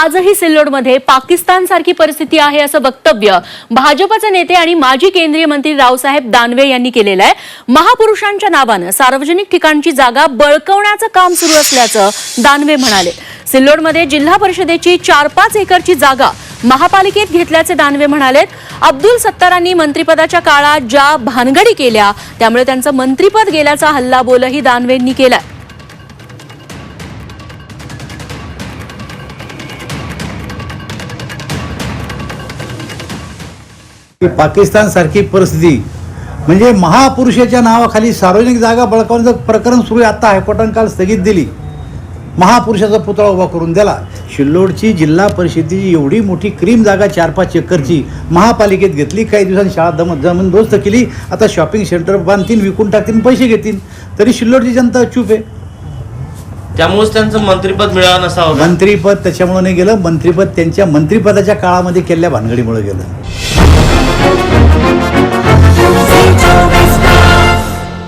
आजही सिल्लोडमध्ये पाकिस्तान सारखी परिस्थिती आहे असं वक्तव्य भाजपचे नेते आणि माजी केंद्रीय मंत्री रावसाहेब दानवे यांनी केलेलं आहे. महापुरुषांच्या नावानं सार्वजनिक ठिकाणची जागा बळकवण्याचं काम सुरू असल्याचं दानवे म्हणाले. सिल्लोडमध्ये जिल्हा परिषदेची चार पाच एकरची जागा महापालिकेत घेतल्याचे दानवे म्हणालेत. अब्दुल सत्तारांनी मंत्रिपदाच्या काळात ज्या भानगडी केल्या त्यामुळे त्यांचं मंत्रिपद गेल्याचा हल्लाबोलही दानवेंनी केलाय. पाकिस्तान सारखी परिस्थिती. म्हणजे महापुरुषाच्या नावाखाली सार्वजनिक जागा बळकावण्याचं प्रकरण सुरू आहे. आता हायकोर्टानं काल स्थगित दिली. महापुरुषाचा पुतळा उभा करून दिला. शिल्लोडची जिल्हा परिषदेची एवढी मोठी क्रीम जागा चार पाच एकरची महापालिकेत घेतली. काही दिवसांनी शाळा दम जमीनदोस्त केली. आता शॉपिंग सेंटर बांधतील विकून टाकतील पैसे घेतील. तरी शिल्लोडची जनता चूप आहे. त्यामुळेच त्यांचं मंत्रिपद मिळालं नसावं? मंत्रिपद त्याच्यामुळे नाही गेलं. मंत्रिपद त्यांच्या मंत्रिपदाच्या काळामध्ये केलेल्या भानगडीमुळे गेलं.